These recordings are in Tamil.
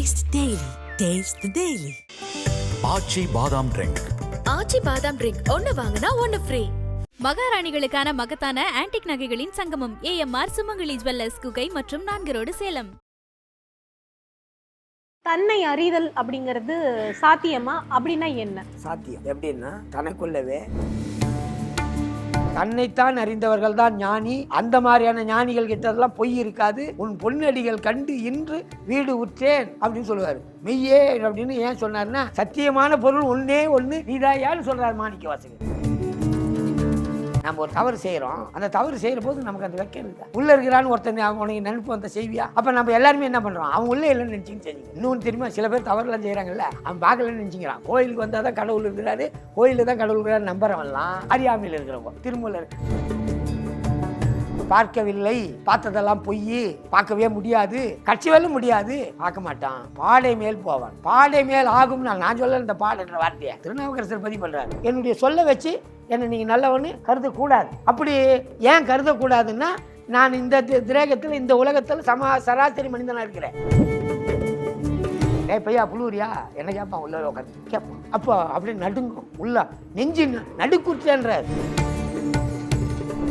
Taste Daily. Taste the Daily. Aachi badam drink Aachi badam drink ஒன்னு வாங்கினா ஒன்னு ஃப்ரீ மகாராணிகளுக்கான மகத்தான ஆன்டிக் நகைகளின் சங்கமம். ஏஎம்ஆர் சுமங்கலி ஜுவல்லர்ஸ் குகை மற்றும் நான்கு ரோடு சேலம். தன்னை அறிதல் அப்படிங்கிறது சாத்தியமா? அப்படின்னா என்ன? சாத்தியம். எப்படின்னா தனக்குள்ளவே தன்னைத்தான் அறிந்தவர்கள் தான் ஞானி. அந்த மாதிரியான ஞானிகள் கிட்டதெல்லாம் பொய் இருக்காது. உன் பொன்னடிகள் கண்டு இன்று வீடு உற்றேன் அப்படின்னு சொல்லுவார். மெய்யே அப்படின்னு ஏன் சொன்னார்னா சத்தியமான பொருள் ஒன்னே ஒன்று நீதாயான்னு சொல்றார் மாணிக்க வாசகர் நம்ம ஒரு தவறு செய்கிறோம் அந்த தவறு செய்கிற போது நமக்கு அந்த வெக்கம் இருக்கா உள்ளே இருக்கிறான்னு ஒருத்தன் அவங்க உனக்கு நினைப்பு வந்த செய்வியா? அப்போ நம்ம எல்லாருமே என்ன பண்ணுறோம் அவங்க உள்ளே இல்லைன்னு நினச்சிங்க செஞ்சு இன்னொன்று தெரியுமா? சில பேர் தவறுலாம் செய்கிறாங்கல்ல அவன் பார்க்கலன்னு நினச்சிக்கிறான். கோயிலுக்கு வந்தால் தான் கடவுள் இருக்கிறாரு. கோயிலில் தான் கடவுள் இருக்கிறாரு நம்புறவன்லாம் அறியாமையில் இருக்கிறவங்க திருமூலர். பார்க்கவில்லை. பார்த்ததெல்லாம் பொய் பார்க்கவே முடியாது. கட்சி முடியாது. பார்க்க மாட்டான். பாடை மேல் போவான். பாடை மேல் ஆகும் நான் நான் சொல்ல இந்த பாடன்ற வார்த்தையை திருநாவுக்கரசர் பதிவு பண்றாரு. என்னுடைய சொல்ல வச்சு என்னை நீங்கள் நல்லவன்னு கருதக்கூடாது. அப்படி ஏன் கருதக்கூடாதுன்னா நான் இந்த தி- திரேகத்தில் இந்த உலகத்தில் சமா சராசரி மனிதனாக இருக்கிறேன். ஏ பையா புழுவுரியா? என்ன கேட்பான் உள்ள உட்காந்து கேட்பான் அப்போ அப்படியே நடுங்கும். உள்ள நெஞ்சு ந-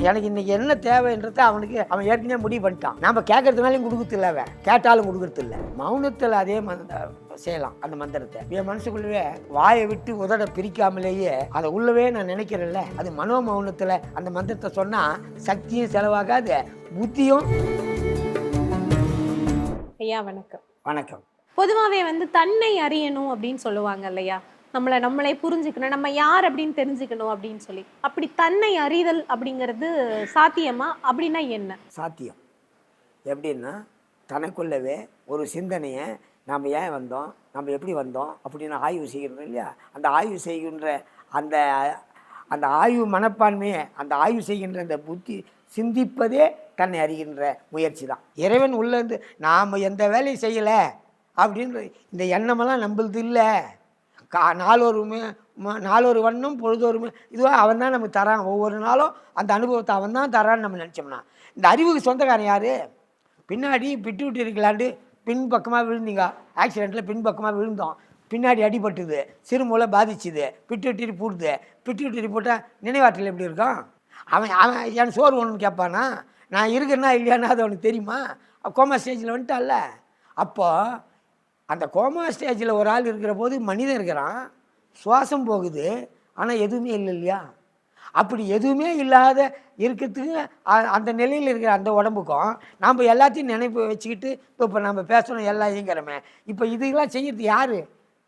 எனக்கு இன்னைக்கு என்ன தேவைன்றத அவனுக்கு அவன் ஏற்கனவே முடிவு பண்ணிட்டான். நாம கேட்கறதுனாலையும் கொடுக்கறது இல்லை அவன். கேட்டாலும் கொடுக்கறது இல்லை. மௌனத்தில் அதே செய்யலாம் அந்த மந்திரத்தை. என் மனசுக்குள்ளவே வாயை விட்டு உதட பிரிக்காமலேயே அதை உள்ளவே நான் நினைக்கிறேன்ல. அது மனோ மௌனத்தில் அந்த மந்திரத்தை சொன்னா சக்தியும் செலவாகாது புத்தியும். ஐயா வணக்கம். வணக்கம். பொதுவாகவே வந்து தன்னை அறியணும் அப்படின்னு சொல்லுவாங்க இல்லையா? நம்மளை நம்மளே புரிஞ்சுக்கணும். நம்ம யார் அப்படின்னு தெரிஞ்சுக்கணும் அப்படின்னு சொல்லி. அப்படி தன்னை அறிதல் அப்படிங்கிறது சாத்தியமா? அப்படின்னா என்ன? சாத்தியம். எப்படின்னா தனக்குள்ளவே ஒரு சிந்தனையை நாம் ஏன் வந்தோம்? நம்ம எப்படி வந்தோம்? அப்படின்னு ஆய்வு செய்கிறோம் இல்லையா? அந்த ஆய்வு செய்கின்ற அந்த அந்த ஆய்வு மனப்பான்மையை அந்த ஆய்வு செய்கின்ற அந்த புத்தி சிந்திப்பதே தன்னை அறிகின்ற முயற்சி தான். இறைவன் உள்ளேருந்து நாம் எந்த வேலையும் செய்யலை அப்படின்ற இந்த எண்ணமெல்லாம் நம்மளது இல்லை. கா நாளொரு மே- ம- நாளொரு வண்ணம் பொழுதொருமே இதுவாக அவன் தான் நமக்கு தரான். ஒவ்வொரு நாளும் அந்த அனுபவத்தை அவன் தான் தரான்னு நம்ம நினச்சோம்னா இந்த அறிவுக்கு சொந்தக்காரன் யார்? பின்னாடி பிட்டு விட்டு இருக்கலாண்டு பின்பக்கமாக விழுந்தீங்க. ஆக்சிடெண்ட்டில் பின்பக்கமாக விழுந்தோம். பின்னாடி அடிபட்டுது சிறுமூளை பாதிச்சுது பிட்டு விட்டு போடுது பிட்டு விட்டு போட்டால் நினைவாற்றல் எப்படி இருக்கும்? அவன் அவன் என் சோறு ஒன்று கேட்பானா? நான் இருக்கிறேன்னா இல்லையானா அது அவனுக்கு தெரியுமா? கோமா ஸ்டேஜில் வந்துட்டான்ல. அப்போது அந்த கோமா ஸ்டேஜில் ஒரு ஆள் இருக்கிற போது மனிதன் இருக்கிறான் சுவாசம் போகுது ஆனால் எதுவுமே இல்லை இல்லையா? அப்படி எதுவுமே இல்லாத இருக்கிறதுக்கு அந்த நிலையில் இருக்கிற அந்த உடம்புக்கும் நாம் எல்லாத்தையும் நினைப்பு வச்சுக்கிட்டு இப்போ இப்போ நம்ம பேசணும் எல்லாம் இயங்கிறோமே. இப்போ இதெல்லாம் செய்யறது யார்?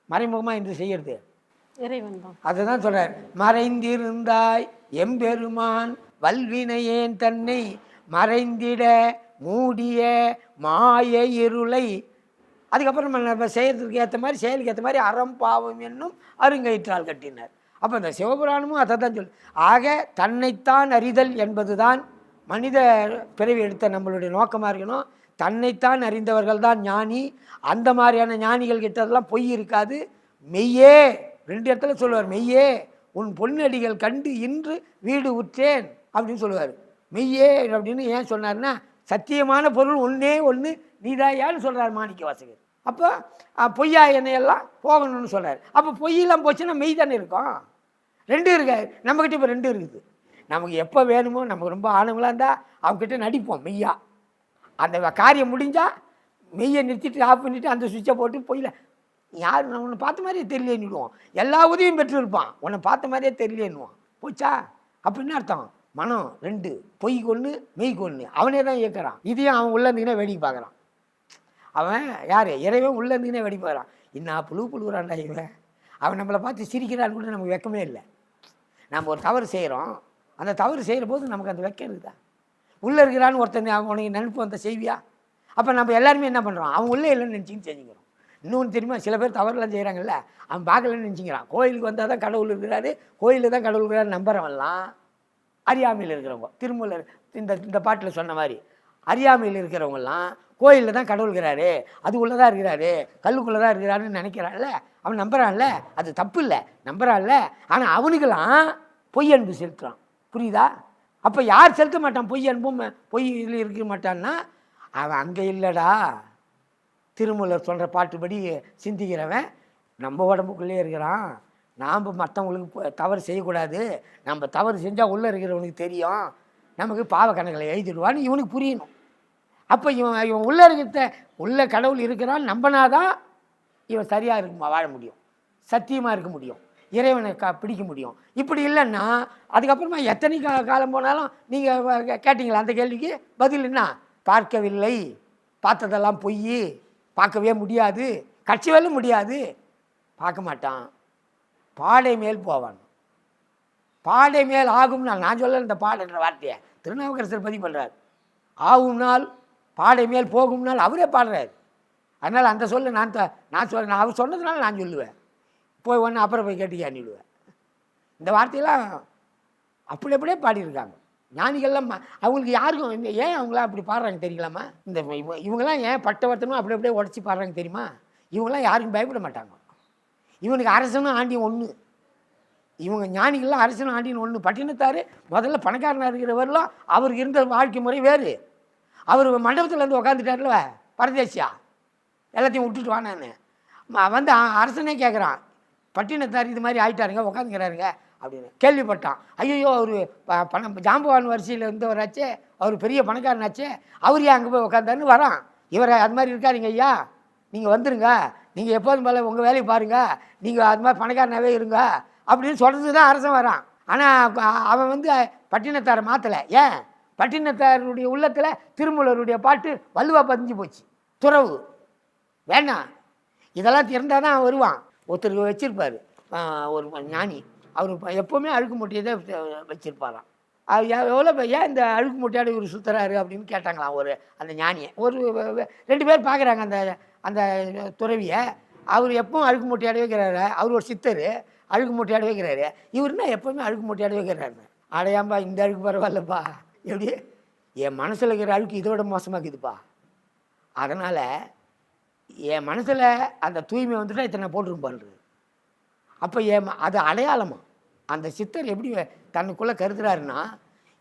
மறைமுகமாக இன்று தான். அதுதான் சொல்றார். மறைந்திருந்தாய் எம்பெருமான் வல்வினையேன் தன்னை மறைந்திட மூடிய மாய இருளை அதுக்கப்புறம் நம்ம நம்ம ஏற்ற மாதிரி செயலுக்கு ஏற்ற மாதிரி அறம் பாவம் என்னும் அருங்கயிற்றால் கட்டினார். அப்போ இந்த சிவபுராணமும் அதை தான் சொல்லு ஆக தன்னைத்தான் அறிதல் என்பது தான் மனித பிறவி எடுத்த நம்மளுடைய நோக்கமாக இருக்கணும். தன்னைத்தான் அறிந்தவர்கள் தான் ஞானி. அந்த மாதிரியான ஞானிகள் கிட்டதெல்லாம் பொய் இருக்காது. மெய்யே ரெண்டு இடத்துல சொல்லுவார் மெய்யே உன் பொன்னடிகள் கண்டு இன்று வீடு உற்றேன் அப்படின்னு சொல்லுவார். மெய்யே அப்படின்னு ஏன் சொன்னார்னா சத்தியமான பொருள் ஒன்றே ஒன்று நீதாயான்னு சொல்கிறார் மாணிக்க வாசகர் அப்போ பொய்யா எண்ணெயெல்லாம் போகணும்னு சொல்கிறார் அப்போ பொய்யெல்லாம் போச்சுன்னா மெய் தானே இருக்கும்? ரெண்டும் இருக்காது நம்மக்கிட்ட இப்போ ரெண்டும் இருக்குது. நமக்கு எப்போ வேணுமோ நமக்கு ரொம்ப ஆனவங்களாக இருந்தால் அவங்ககிட்ட நடிப்போம் மெய்யா. அந்த காரியம் முடிஞ்சால் மெய்யை நிறுத்திட்டு ஆஃப் பண்ணிவிட்டு அந்த சுவிட்சை போட்டு பொய்யில. யார் நான் உன்னை பார்த்த மாதிரியே தெரியலேன்னுடுவோம். எல்லா உதவியும் பெற்றிருப்பான். உன்னை பார்த்த மாதிரியே தெரியலன்னுவான். போச்சா? அப்படின்னு அர்த்தம்? மனம் ரெண்டு. பொய் கொன்று மெய் கொன்று அவனே தான் இயக்கிறான். இதையும் அவன் உள்ளே இருந்தீங்கன்னா வேடிக்கை பார்க்குறான். அவன் யார்? இறைவன் உள்ள இருந்தீங்கன்னா வெடி பார்க்குறான் என்ன புழு புழுகிறான்டா இவன். அவன் நம்மளை பார்த்து சிரிக்கிறான்னு கூட நமக்கு வெக்கமே இல்லை. நம்ம ஒரு தவறு செய்கிறோம் அந்த தவறு செய்கிற போது நமக்கு அந்த வெக்கம் இருக்குதா? உள்ளே இருக்கிறான்னு ஒருத்தன் அவன் உனக்கு நினைப்பு அந்த செய்வியா? அப்போ நம்ம எல்லாருமே என்ன பண்ணுறோம் அவன் உள்ளே இல்லைன்னு நினச்சின்னு செஞ்சுக்கிறோம். இன்னொன்று தெரியுமா? சில பேர் தவறுலாம் செய்கிறாங்கல்ல அவன் பார்க்கலன்னு நினச்சிக்கிறான். கோயிலுக்கு வந்தால் தான் கடவுள் இருக்கிறாரு. கோயிலில் தான் கடவுள் இருக்கிறாரு நம்புறவன்லாம் அறியாமையில் இருக்கிறவங்க. திருமூலர் இந்த இந்த பாட்டில் சொன்ன மாதிரி அறியாமையில் இருக்கிறவங்கலாம் கோயிலில் தான் கடவுள் இருக்கிறாரு. அது உள்ளே தான் இருக்கிறாரு. கல்லுக்குள்ளே தான் இருக்கிறாருன்னு நினைக்கிறான்ல. அவன் நம்புறான்ல. அது தப்பு இல்லை. நம்புகிறான்ல ஆனால் அவனுக்கெல்லாம் பொய் அன்பு செலுத்துறான். புரியுதா? அப்போ யார் செலுத்த மாட்டான் பொய் அன்பும் பொய் இதில் இருக்க மாட்டான்னா அவன் அங்கே இல்லைடா. திருமூலர் சொல்கிற பாட்டுப்படி சிந்திக்கிறவன் நம்ம உடம்புக்குள்ளே இருக்கிறான். நாம் மற்றவங்களுக்கு தவறு செய்யக்கூடாது. நம்ம தவறு செஞ்சால் உள்ளே இருக்கிறவனுக்கு தெரியும். நமக்கு பாவ கணக்கில் எழுதிடுவான்னு இவனுக்கு புரியணும். அப்போ இவன் இவன் உள்ளே இருக்கிற உள்ள கடவுள் இருக்கிறான் நம்பினாதான் இவன் சரியாக இருக்க வாழ முடியும். சத்தியமாக இருக்க முடியும். இறைவனை க பிடிக்க முடியும். இப்படி இல்லைன்னா அதுக்கப்புறமா எத்தனை கா காலம் போனாலும் நீங்கள் கேட்டிங்களா அந்த கேள்விக்கு? பதில் என்ன? பார்க்கவில்லை. பார்த்ததெல்லாம் பொய் பார்க்கவே முடியாது. கட்சி வேலை முடியாது. பார்க்க மாட்டான். பாடை மேல் போவான். பாடை மேல் ஆகும் நான் சொல்ல இந்த பாடன்ற வார்த்தையை திருநாவுக்கரசர் பதிவு பண்ணுறார் ஆகும் நாள் பாடை மேல் போகும்னால் அவரே பாடுறாரு. அதனால் அந்த சொல்ல நான் த- நான் சொல் நான் அவர் சொன்னதுனால நான் சொல்லுவேன். போய் ஒன்று அப்புறம் போய் கேட்டு அனுப்பிடுவேன் இந்த வார்த்தையெல்லாம் அப்படி அப்படியே பாடியிருக்காங்க. ஞானிகள்லாம் அவங்களுக்கு யாருக்கும் இந்த ஏன் அவங்களாம் அப்படி பாடுறாங்க தெரியலாமா இந்த இவங்கெல்லாம் ஏன் பட்டவர்த்தனும் அப்படி அப்படியே உடச்சி பாடுறாங்க தெரியுமா? இவங்கெல்லாம் யாருக்கும் பயப்பட மாட்டாங்க. இவனுக்கு அரசனும் ஆண்டியும் ஒன்று இவங்க ஞானிகள்லாம் அரசனும் ஆண்டியும் ஒன்று பட்டினத்தார் முதல்ல பணக்காரனாக இருக்கிறவரெல்லாம் அவருக்கு இருந்த வாழ்க்கை முறை வேறு. அவர் மண்டபத்தில் வந்து உக்காந்துட்டார்ல பரதேசியா. எல்லாத்தையும் விட்டுட்டு வானான்னு வந்து அரசனே கேட்குறான் பட்டினத்தார் இது மாதிரி ஆயிட்டாருங்க உக்காந்துக்கிறாருங்க அப்படின்னு. கேள்விப்பட்டான். ஐயோ அவர் ப பணம் ஜாம்பவான் வரிசையில் இருந்தவராச்சே அவர் பெரிய பணக்காரனாச்சே அவர் ஏன் அங்கே போய் உட்காந்தாருன்னு வரான். இவரை அது மாதிரி இருக்காருங்க ஐயா. நீங்கள் வந்துருங்க. நீங்கள் எப்போதும் போல உங்கள் வேலையை பாருங்கள் நீங்கள் அது மாதிரி பணக்காரனாகவே இருங்க அப்படின்னு சொல்கிறது தான் அரசன் வரான். ஆனால் அவன் வந்து பட்டினத்தாரை மாற்றலை ஏன்? பட்டினத்தாருடைய உள்ளத்தில் திருமூலருடைய பாட்டு வலுவாக பதிஞ்சு போச்சு. துறவு. வேண்டாம் இதெல்லாம் திறந்தால் தான் வருவான். ஒருத்தர் வச்சுருப்பார். ஒரு ஞானி. அவர் எப்போவுமே அழுக்கு மூட்டையை தான் வச்சுருப்பாராம். அது எவ்வளோ ஏன் இந்த அழுக்கு மூட்டையோட இவர் சுற்றுறாரு அப்படின்னு கேட்டாங்களாம் ஒரு அந்த ஞானியை. ஒரு ரெண்டு பேர் பார்க்குறாங்க அந்த அந்த துறவியை. அவர் எப்பவும் அழுக்கு மூட்டையோட வைக்கிறாரு. அவர் ஒரு சித்தர். அழுக்கு மூட்டையோட வைக்கிறாரு. இவருன்னா எப்போவுமே அழுக்கு மூட்டையோட வைக்கிறாரு. அடையாம்பா இந்த அழுக்கு பரவாயில்லப்பா. எப்படி? என் மனசில் இருக்கிற அழுக்கு இதை விட மோசமாக்குதுப்பா. அதனால் என் மனசில் அந்த தூய்மை வந்துட்டா இத்தனை போட்டிருக்கும் அப்போ என் அது அடையாளமா? அந்த சித்தர் எப்படி தன்னுக்குள்ளே கருதுறாருன்னா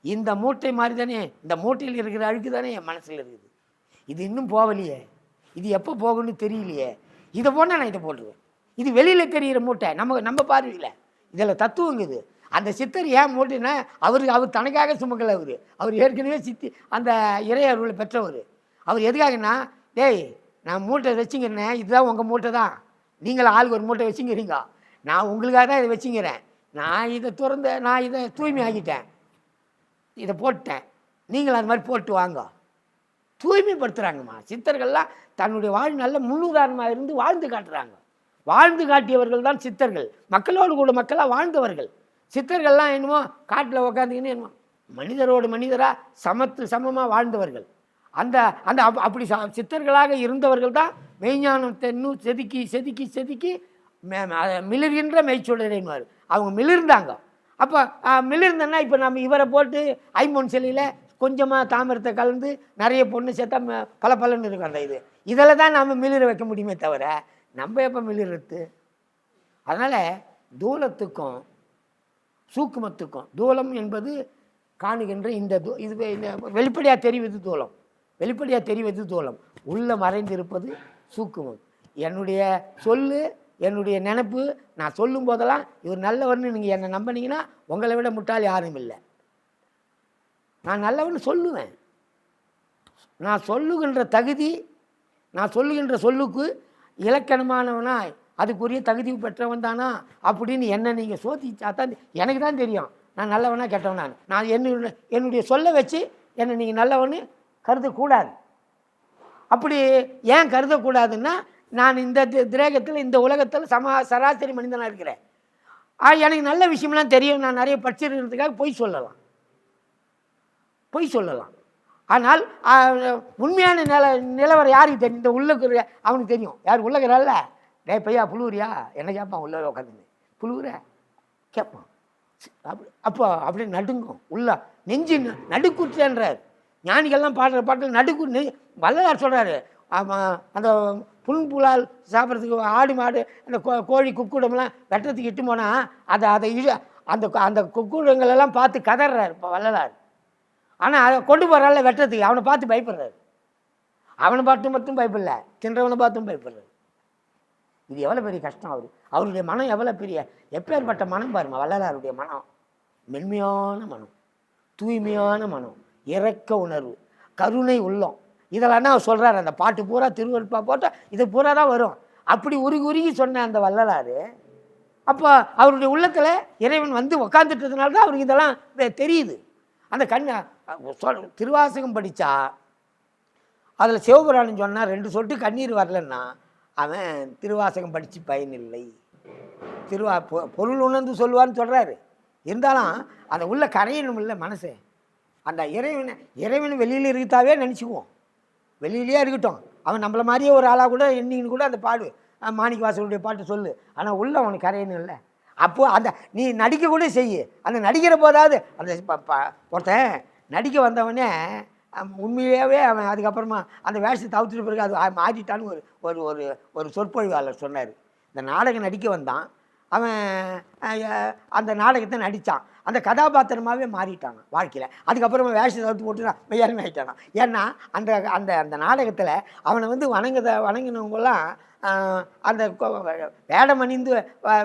இந்த மூட்டை மாதிரி தானே இந்த மூட்டையில் இருக்கிற அழுக்கு தானே என் மனசில் இருக்குது. இது இன்னும் போகலையே. இது எப்போ போகும்னு தெரியலையே. இதை போனால் நான் இதை போட்டுருவேன். இது வெளியில் தெரிகிற மூட்டை. நம்ம நம்ம பார்வையில். இதில் தத்துவங்குது அந்த சித்தர் ஏன் மூட்டைன்னா அவர் அவர் தனக்காக சுமக்கலை அவர். அவர் ஏற்கனவே சித்தி அந்த இறை அருளை பெற்றவர். அவர் எதுக்காகன்னா டேய் நான் மூட்டை வச்சுங்கிறேன் இதுதான் உங்கள் மூட்டை தான் நீங்கள் ஆளுக்கு ஒரு மூட்டை வச்சுங்கிறீங்க. நான் உங்களுக்காக தான் இதை வச்சுங்கிறேன். நான் இதை திறந்த நான் இதை தூய்மை ஆக்கிட்டேன். இதை போட்டேன். நீங்களும் அது மாதிரி போட்டு வாங்க. தூய்மைப்படுத்துகிறாங்கம்மா சித்தர்கள்லாம் தன்னுடைய வாழ்நாள்ல முன்னுதாரணமாக இருந்து வாழ்ந்து காட்டுறாங்க. வாழ்ந்து காட்டியவர்கள் தான் சித்தர்கள். மக்களோடு கூட மக்களாக வாழ்ந்தவர்கள். சித்தர்கள்லாம் என்னமோ காட்டில் உக்காந்துக்கின்னு என்னமோ மனிதரோடு மனிதராக சமத்து சமமாக வாழ்ந்தவர்கள். அந்த அந்த அப்- அப்படி ச- சித்தர்களாக இருந்தவர்கள் தான் மெய்ஞானத்தை இன்னும் செதுக்கி செதுக்கி செதுக்கி மெ- ம- அத மிளிர்கின்ற மெய்ச்சொடரேன்வார் அவங்க மிளிர்ந்தாங்க. அப்போ மிளிர்ந்தன்னா இப்போ நம்ம இவரை போட்டு ஐம்பொன் சிலையில் கொஞ்சமாக தாமிரத்தை கலந்து நிறைய பொண்ணு சேர்த்தா ம- பல பலன்னு இருக்கும் அந்த இது. இதில் தான் நாம் மிளிர வைக்க முடியுமே தவிர நம்ம எப்போ மிளிர்றது? அதனால் தூலத்துக்கும் சூக்குமத்துக்கும். தூலம் என்பது காணுகின்ற இந்த தூ இது இந்த வெளிப்படையாக தெரிவது தூலம். வெளிப்படையாக தெரிவது தூலம். உள்ள மறைந்திருப்பது சூக்குமம். என்னுடைய சொல்லு என்னுடைய நினப்பு நான் சொல்லும் போதெல்லாம் இவர் நல்லவர்னு நீங்கள் என்னை நம்பினீங்கன்னா உங்களை விட முட்டாள் யாரும் இல்லை. நான் நல்லவன்னு சொல்லுவேன். நான் சொல்லுகின்ற தகுதி நான் சொல்லுகின்ற சொல்லுக்கு இலக்கணமானவனாய் அதுக்குரிய தகுதி பெற்றவன் தானா அப்படின்னு என்ன நீங்கள் சோதிச்சா தான் எனக்கு தான் தெரியும். நான் நல்லவனா கெட்டவனா நான் என்னுடைய என்னுடைய சொல்ல வச்சு என்னை நீங்கள் நல்லவன்னு கருதக்கூடாது. அப்படி ஏன் கருதக்கூடாதுன்னா நான் இந்த தி- திரேகத்தில் இந்த உலகத்தில் சமா சராசரி மனிதனாக இருக்கிறேன். எனக்கு நல்ல விஷயம்லாம் தெரியும். நான் நிறைய படிச்சிருக்கிறதுக்காக பொய் சொல்லலாம். பொய் சொல்லலாம். ஆனால் உண்மையான நில நிலவரம் யாருக்கு தெரியும்? இந்த உள்ளுக்கு அவனுக்கு தெரியும். யார் உள்ளகிறாள்ல டே பையா புழுவுறியா? என்ன கேட்பான் உள்ள உட்காந்துன்னு புழுவுற? கேட்பான் அப்படி அப்போ அப்படியே நடுங்கும். உள்ள நெஞ்சு ந- நடுக்குற்றன்றார் ஞானிகள்லாம் பாடுற பாட்டில் நடுக்கு நெ வள்ளலார் சொல்கிறாரு ஆமாம் அந்த புல் புலால் சாப்பிட்றதுக்கு ஆடு மாடு அந்த கோ- கோழி குக்கூடம்லாம் வெட்டுறதுக்கு இட்டு போனால் அதை அதை இழ அந்த அந்த குக்கூடங்களெல்லாம் பார்த்து கதறார் இப்போ வள்ளலார். ஆனால் அதை கொண்டு போகிறால வெட்டுறதுக்கு அவனை பார்த்து பயப்படுறாரு. அவனை பார்த்து மட்டும் பயப்படல தின்றவனை பார்த்தும் பயப்படுறாரு. இது எவ்வளோ பெரிய கஷ்டம் அவர். அவருடைய மனம் எவ்வளோ பெரிய எப்பேற்பட்ட மனம் பாருங்க வள்ளலாருடைய மனம். மென்மையான மனம் தூய்மையான மனம் இரக்க உணர்வு கருணை உள்ளம். இதெல்லாம் அவர் சொல்கிறார் அந்த பாட்டு பூரா திருவருப்பா போட்டால் இது பூரா தான் வரும். அப்படி உருகி உருகி சொன்ன அந்த வள்ளலார் அப்போ அவருடைய உள்ளத்தில் இறைவன் வந்து உக்காந்துட்டதுனால தான் அவருக்கு இதெல்லாம் தெரியுது. அந்த கண் சொல் திருவாசகம் படித்தா அதில் சிவபுராணம் சொன்னால் ரெண்டு சொட்டு கண்ணீர் வரலன்னா அவன் திருவாசகம் படித்து பயனில்லை திருவா பொ- பொருள் உணர்ந்து சொல்லுவான்னு சொல்கிறாரு இருந்தாலும் அந்த உள்ள கரையணும் இல்லை மனசு. அந்த இறைவனை இறைவன் வெளியில் இருக்கத்தாவே நினச்சிக்குவோம். வெளியிலேயே இருக்கட்டும். அவன் நம்மள மாதிரியே ஒரு ஆளாக கூட எண்ணின்னு கூட அந்த பாடு மாணிக்க வாசலுடைய பாட்டு சொல்லு. ஆனால் உள்ள அவனுக்கு கரையணும் இல்லை. அப்போது அந்த நீ நடிக்க கூட செய்யு. அந்த நடிக்கிற போதாவது அந்த ஒருத்தன் நடிக்க வந்தவனே உண்மையிலேயே அவன் அதுக்கப்புறமா அந்த வேஷத்தை தவிர்த்துட்டு பிறகு அது ஆ- மாறிட்டான்னு ஒரு ஒரு ஒரு ஒரு சொற்பொழிவாளர் சொன்னார். இந்த நாடகம் நடிக்க வந்தான். அவன் அந்த நாடகத்தை நடித்தான் அந்த கதாபாத்திரமாகவே மாறிட்டான் வாழ்க்கையில். அதுக்கப்புறமா வேஷத்தை தவிர்த்து போட்டு மெய்யாலுமே ஆகிட்டானான் ஏன்னா அந்த அந்த அந்த நாடகத்தில் அவனை வந்து வணங்குத வணங்கினவங்களாம் அந்த வேடம் அணிந்து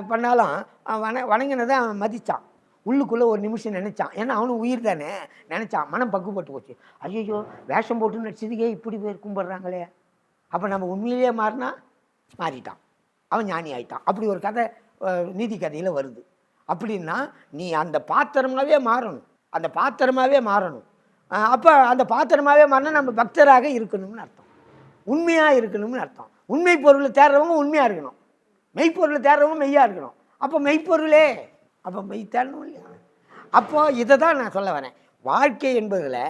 பண்ணாலும் வண வணங்கினதை அவன் மதித்தான் உள்ளுக்குள்ளே ஒரு நிமிஷம் நினச்சான். ஏன்னா அவனும் உயிர் தானே? நினச்சான். மனம் பக்குப்பட்டு போச்சு. ஐயோ வேஷம் போட்டு நடிச்சதுக்கே இப்படி பேர் கும்பிட்றாங்களே. அப்போ நம்ம உண்மையிலேயே மாறினா? மாறிட்டான். அவன் ஞானி ஆயிட்டான். அப்படி ஒரு கதை நீதி கதையில் வருது. அப்படின்னா நீ அந்த பாத்திரமாகவே மாறணும். அந்த பாத்திரமாகவே மாறணும். அப்போ அந்த பாத்திரமாகவே மாறினா நம்ம பக்தராக இருக்கணும்னு அர்த்தம். உண்மையாக இருக்கணும்னு அர்த்தம். உண்மை பொருளை தேடுறவங்க உண்மையாக இருக்கணும். மெய்ப்பொருளை தேடுறவங்க மெய்யாக இருக்கணும். அப்போ மெய்ப்பொருளே அப்போ மெய்த்தாலும் இல்லையா? அப்போது இதை தான் நான் சொல்ல வரேன். வாழ்க்கை என்பதில்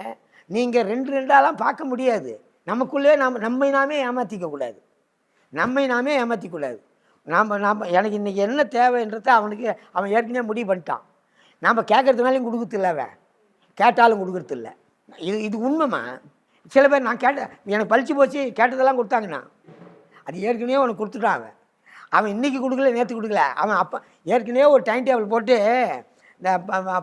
நீங்கள் ரெண்டு ரெண்டாலாம் பார்க்க முடியாது. நமக்குள்ளே நாம் நம்மை நாமே ஏமாற்றிக்கக்கூடாது நம்மை நாமே ஏமாற்றிக்கூடாது நாம் நாம் எனக்கு இன்றைக்கி என்ன தேவைன்றத அவனுக்கு அவன் ஏற்கனவே முடிவு பண்ணிட்டான். நாம் கேட்கறதுனாலையும் கொடுக்குறதில்ல அவன். கேட்டாலும் கொடுக்குறதில்ல இது இது உண்மைமா சில பேர் நான் கேட்ட எனக்கு பழிச்சு போச்சு கேட்டதெல்லாம் கொடுத்தாங்கண்ணா அது ஏற்கனவே அவனுக்கு கொடுத்துட்டான் அவன். அவன் இன்றைக்கி கொடுக்கல நேற்று கொடுக்கல. அவன் அப்போ ஏற்கனவே ஒரு டைம் டேபிள் போட்டு இந்த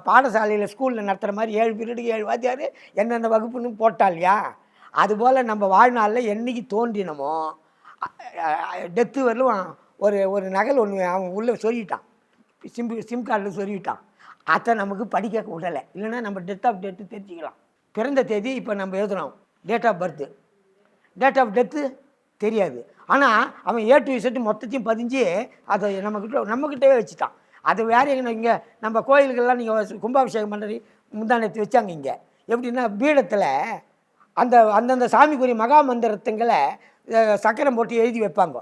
பாடசாலையில் ஸ்கூலில் நடத்துகிற மாதிரி ஏழு பீரியடுக்கு ஏழு வாத்தியார் என்னென்ன வகுப்புன்னு போட்டா இல்லையா அதுபோல் நம்ம வாழ்நாளில் என்னைக்கு தோன்றினமோ டெத்து வரலும் ஒரு ஒரு நகல் ஒன்று அவன் உள்ளே சொல்லிட்டான். சிம் சிம் கார்டில் சொல்லிட்டான். அதை நமக்கு படிக்க விடலை. இல்லைன்னா நம்ம டெத் ஆஃப் டெத்து தெரிஞ்சுக்கலாம். பிறந்த தேதி இப்போ நம்ம எழுதுகிறோம் date of birth date of death தெரியாது. ஆனால் அவன் ஏ டு இசட்டு மொத்தத்தையும் பதிஞ்சு அதை நம்மக்கிட்ட நம்மக்கிட்டவே வச்சுட்டான். அது வேறு எங்கே இங்கே நம்ம கோயிலுக்கெல்லாம் நீங்கள் கும்பாபிஷேகம் பண்ணுறது முந்தானத்து வச்சாங்க இங்கே. எப்படின்னா பீடத்தில் அந்த அந்தந்த சாமிக்குரிய மகா மந்திரத்துங்களை சக்கரம் போட்டு எழுதி வைப்பாங்க.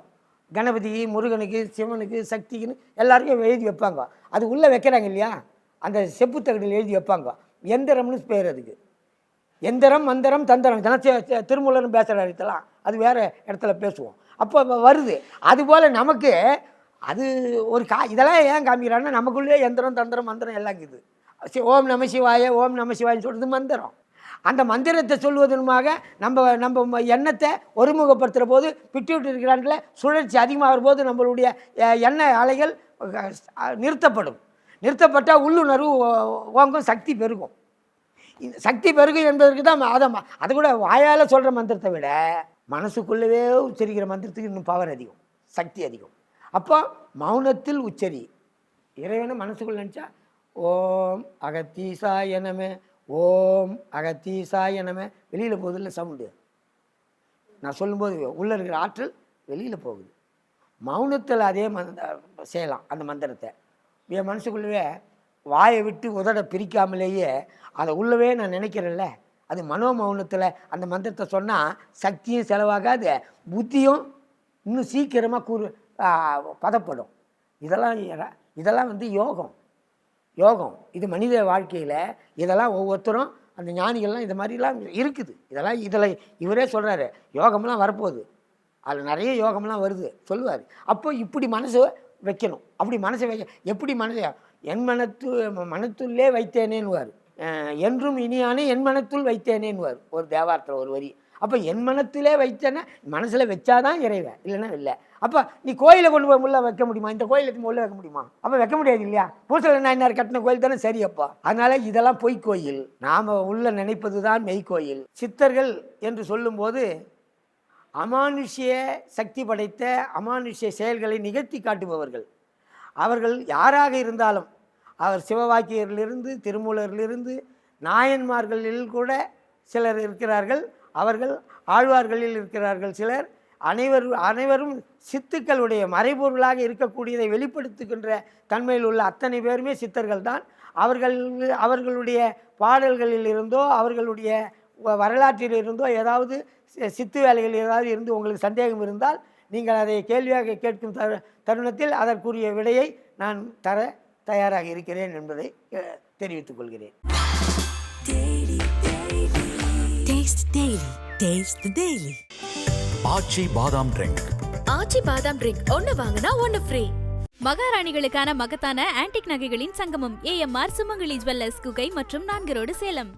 கணபதி முருகனுக்கு சிவனுக்கு சக்திக்குன்னு எல்லாருக்கும் எழுதி வைப்பாங்க. அது உள்ளே வைக்கிறாங்க இல்லையா? அந்த செப்பு தகடில் எழுதி வைப்பாங்க. எந்திரம்னு பேர் அதுக்கு. எந்திரம் மந்திரம் தந்திரம் இதெல்லாம் தி- திருமூலர்னு பேசுகிற இடத்தெல்லாம் அது வேறு இடத்துல பேசுவோம். அப்போ வருது. அதுபோல் நமக்கு அது ஒரு கா இதெல்லாம் ஏன் காமிக்கிறான்னா நமக்குள்ளேயே எந்திரம் தந்திரம் மந்திரம் எல்லாம் இருக்குது. சரி ஓம் நம சிவாய ஓம் நம சிவாயன்னு சொல்கிறது மந்திரம். அந்த மந்திரத்தை சொல்வதனுமாக நம்ம நம்ம எண்ணத்தை ஒருமுகப்படுத்துகிற போது பிட்டுவிட்டு இருக்கிறாண்டில் சுழற்சி அதிகமாகிற போது நம்மளுடைய எண்ணெய் அலைகள் நிறுத்தப்படும். நிறுத்தப்பட்டால் உள்ளுணர்வு ஓ- ஓங்கும் சக்தி பெருகும். சக்தி பெருகும் என்பதற்கு தான் அதை அதை கூட வாயால் சொல்கிற மந்திரத்தை விட மனசுக்குள்ளவே உச்சரிக்கிற மந்திரத்துக்கு இன்னும் பவர் அதிகம் சக்தி அதிகம். அப்போ மௌனத்தில் உச்சரி. இறைவனை மனசுக்குள்ள நினச்சா ஓம் அகத்தீசாய நம ஓம் அகத்தீசாய நம. வெளியில் போகுதில்ல சவுண்டு. நான் சொல்லும்போது உள்ளே இருக்கிற ஆற்றல் வெளியில் போகுது. மௌனத்தில் அதே மந்த செய்யலாம் அந்த மந்திரத்தை. என் மனசுக்குள்ளவே வாயை விட்டு உதட பிரிக்காமலேயே அதை உள்ளவே நான் நினைக்கிறேன்ல அது மனோமௌனத்தில் அந்த மந்திரத்தை சொன்னால் சக்தியும் செலவாகாது புத்தியும் இன்னும் சீக்கிரமாக கூறு பதப்படும். இதெல்லாம் இதெல்லாம் வந்து யோகம். யோகம். இது மனித வாழ்க்கையில் இதெல்லாம் ஒவ்வொருத்தரும் அந்த ஞானிகள்லாம் இது மாதிரிலாம் இருக்குது. இதெல்லாம் இதில் இவரே சொல்கிறாரு யோகம்லாம் வரப்போகுது. அதில் நிறைய யோகம்லாம் வருது. சொல்லுவார். அப்போ இப்படி மனசு வைக்கணும். அப்படி மனசை வைக்க எப்படி மனசை என் மனத்து மனத்துள்ளே வைத்தேனேன்னுவார். என்றும் இனியானே என் மனத்துள் வைத்தேனேன்னுவார் ஒரு தேவாரத்தில் ஒரு வரி. அப்போ என் மனத்திலே வைத்தேன்னா மனசில் வச்சாதான் இறைவன். இல்லைன்னா இல்லை. அப்போ நீ கோயிலை கொண்டு போய் உள்ள வைக்க முடியுமா? இந்த கோயிலை உள்ளே வைக்க முடியுமா? அப்போ வைக்க முடியாது இல்லையா? பூசல நாயனார் கட்டின கோயில் தானே? சரி அப்பா. அதனால இதெல்லாம் பொய் கோயில். நாம் உள்ள நினைப்பது தான் மெய்கோயில் சித்தர்கள் என்று சொல்லும்போது அமானுஷ்ய சக்தி படைத்த அமானுஷ்ய செயல்களை நிகழ்த்தி காட்டுபவர்கள். அவர்கள் யாராக இருந்தாலும் அவர் சிவவாக்கியரிலிருந்து திருமூலரிலிருந்து நாயன்மார்களில் கூட சிலர் இருக்கிறார்கள். அவர்கள் ஆழ்வார்களில் இருக்கிறார்கள் சிலர். அனைவரும் அனைவரும் சித்துக்களுடைய மறைபொருளாக இருக்கக்கூடியதை வெளிப்படுத்துகின்ற தன்மையில் உள்ள அத்தனை பேருமே சித்தர்கள் தான் அவர்கள் அவர்களுடைய பாடல்களில் இருந்தோ அவர்களுடைய வரலாற்றில் இருந்தோ ஏதாவது சி- சித்து வேலைகள் ஏதாவது இருந்து உங்களுக்கு சந்தேகம் இருந்தால் நீங்கள் அதை கேள்வியாக கேட்கும் தரு தருணத்தில் அதற்குரிய விடையை நான் தர தயாராக இருக்கிறேன் என்பதை தெரிவித்துக் கொள்கிறேன். ஆச்சி பாதாம் ட்ரிங்க் ஆச்சி பாதாம் ட்ரிங்க் ஒன்னு வாங்கினா ஒன்னு ஃப்ரீ மகாராணிகளுக்கான மகத்தான ஆன்டிக் நகைகளின் சங்கமம் ஏஎம்ஆர் சுமங்கலி ஜுவல்லர்ஸ் குகை மற்றும் நான்கு ரோடு சேலம்.